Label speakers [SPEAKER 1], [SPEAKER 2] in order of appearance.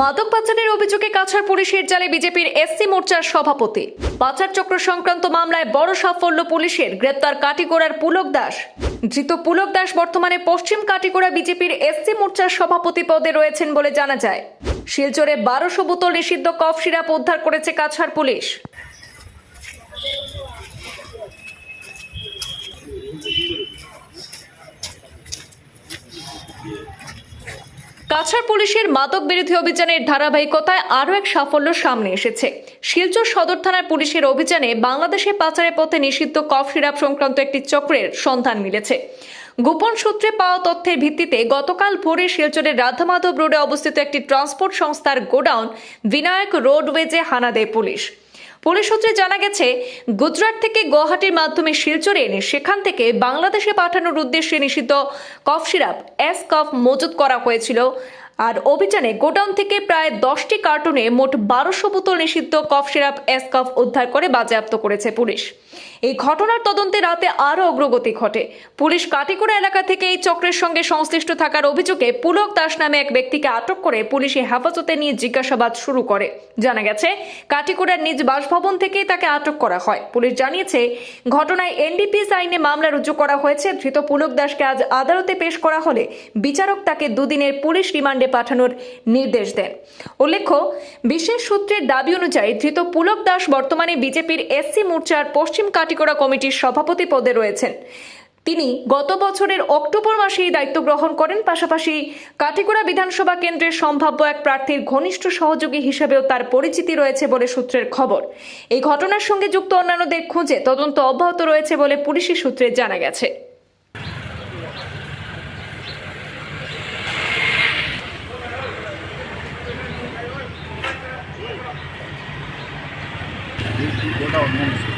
[SPEAKER 1] মাদক পাচারের অভিযোগে কাছাড় পুলিশের জালে বিজেপির এসসি মোর্চার সভাপতি। পাচার চক্র সংক্রান্ত মামলায় বড় সাফল্য পুলিশের, গ্রেপ্তার কাটিগোড়ার পুলক দাস। ধৃত পুলক দাস বর্তমানে পশ্চিম কাটিগোড়া বিজেপির এসসি মোর্চার সভাপতি পদে রয়েছেন বলে জানা যায়। শিলচরে বারোশো বোতল নিষিদ্ধ কফ সিরাপ উদ্ধার করেছে কাছাড় পুলিশ। কাছাড় পুলিশের মাদক বিরোধী অভিযানের ধারাবাহিকতায় আরও এক সাফল্য সামনে এসেছে। শিলচর সদর থানার পুলিশের অভিযানে বাংলাদেশে পাচারের পথে নিষিদ্ধ কফ সিরাপ সংক্রান্ত একটি চক্রের সন্ধান মিলেছে। গোপন সূত্রে পাওয়া তথ্যের ভিত্তিতে গতকাল ভোরে শিলচরের রাধামাধব রোডে অবস্থিত একটি ট্রান্সপোর্ট সংস্থার গোডাউন বিনায়ক রোডওয়েজে হানা দেয় পুলিশ। পুলিশ সূত্রে জানা গেছে, গুজরাট থেকে গুয়াহাটির মাধ্যমে শিলচরে এনে সেখান থেকে বাংলাদেশে পাঠানোর উদ্দেশ্যে নিষিদ্ধ কফ সিরাপ এস কফ মজুত করা হয়েছিল। আর অভিযানে গোডাউন থেকে প্রায় দশটি কার্টুনে মোট বারোশো বোতল নিষিদ্ধ কফ সিরাপ এস কফ উদ্ধার করে বাজেয়াপ্ত করেছে পুলিশ। এই ঘটনার তদন্তে রাতে আরও অগ্রগতি ঘটে। পুলিশ কাটিকোড়া এলাকা থেকে এই চক্রের সঙ্গে সংশ্লিষ্ট থাকার অভিযোগে পুলক দাস নামে এক ব্যক্তিকে আটক করে পুলিশে হেফাজতে নিয়ে জিজ্ঞাসাবাদ শুরু করে। জানা গেছে, কাটিকোড়ার নিজ বাসভবন থেকেই তাকে আটক করা হয়। পুলিশ জানিয়েছে, ঘটনায় এনডিপিএস আইনে মামলা রুজু করা হয়েছে। ধৃত পুলক দাসকে আজ আদালতে পেশ করা হলে বিচারক তাকে দুদিনের পুলিশ রিমান্ডে পাঠানোর নির্দেশ দেন। উল্লেখ্য, বিশেষ সূত্রের দাবি অনুযায়ী ধৃত পুলক দাস বর্তমানে বিজেপির এসসি মোর্চার পশ্চিম কাটিকোড়া কমিটির সভাপতি পদে রয়েছেন। তিনি গত বছরের অক্টোবর মাসেই দায়িত্ব গ্রহণ করেন, পাশাপাশি কাটিগড়া বিধানসভা কেন্দ্রের সম্ভাব্য এক প্রার্থীর ঘনিষ্ঠ সহযোগী হিসেবেও তার পরিচিতি রয়েছে বলে সূত্রের খবর। এই ঘটনার সঙ্গে যুক্ত অন্যান্যদের খুঁজে তদন্ত অব্যাহত রয়েছে বলে পুলিশি সূত্রে জানা গেছে। You know.